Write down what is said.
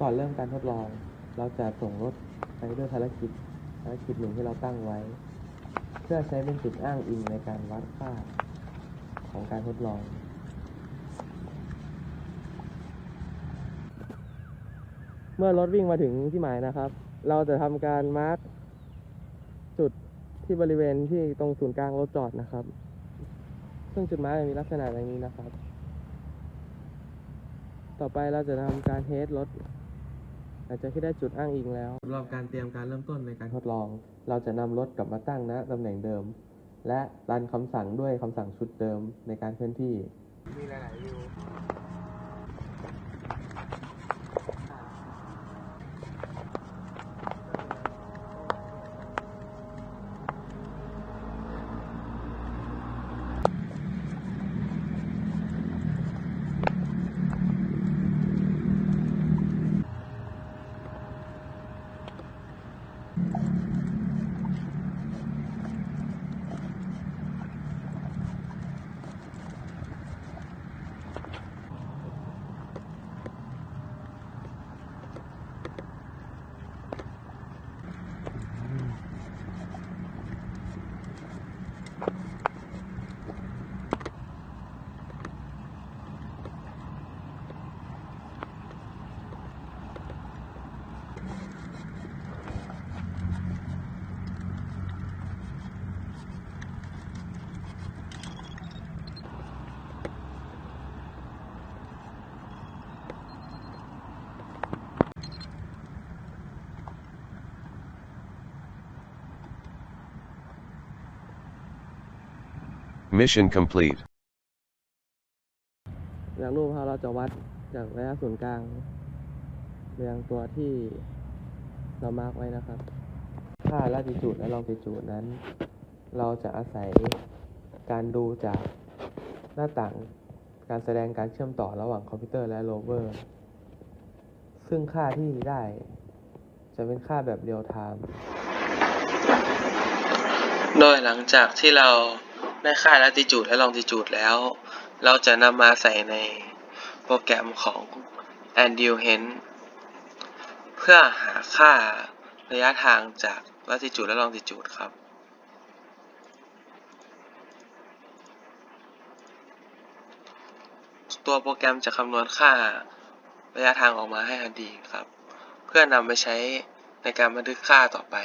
ก่อนเริ่มการทดลอง เราจะส่งรถไปด้วยภารกิจภารกิจหนึ่งที่เราตั้งไว้ เพื่อใช้เป็นจุดอ้างอิงในการวัดค่าของการทดลอง เมื่อรถวิ่งมาถึงที่หมายนะครับ เราจะทำการมาร์กจุดที่บริเวณที่ตรงศูนย์กลางรถจอดนะครับ ซึ่งจุดมาร์กจะมีลักษณะอย่างนี้นะครับ ต่อไปเราจะทำการเทสรถ หลังจากที่ได้จุดอ้างอิงแล้วสำหรับการเตรียมการเริ่มต้นในการทดลอง เราจะนำรถกลับมาตั้งณตำแหน่งเดิม และรันคำสั่งด้วยคำสั่งชุดเดิมในการเคลื่อนที่ มีหลายๆวิว Mission complete. จากรูปเราเราจะวัดจากระยะศูนย์กลางไปยังตัวที่เรามาร์กไว้นะครับ ค่าลาติจูดและลองติจูดนั้น เราจะอาศัยการดูจากหน้าต่างการแสดงการเชื่อมต่อระหว่างคอมพิวเตอร์และโรเวอร์ ซึ่งค่าที่ได้จะเป็นค่าแบบเรียลไทม์ โดยหลังจากที่เรา ได้ค่า latitude และ longitude แล้ว เราจะนำมาใส่ในโปรแกรมของ a n d u h e n เพื่อหาค่าระยะทางจาก latitude และ longitude ครับตัวโปรแกรมจะคำนวณค่าระยะทางออกมาให้ทันทีครับ เพื่อนำไปใช้ในการบันทึกค่าต่อไป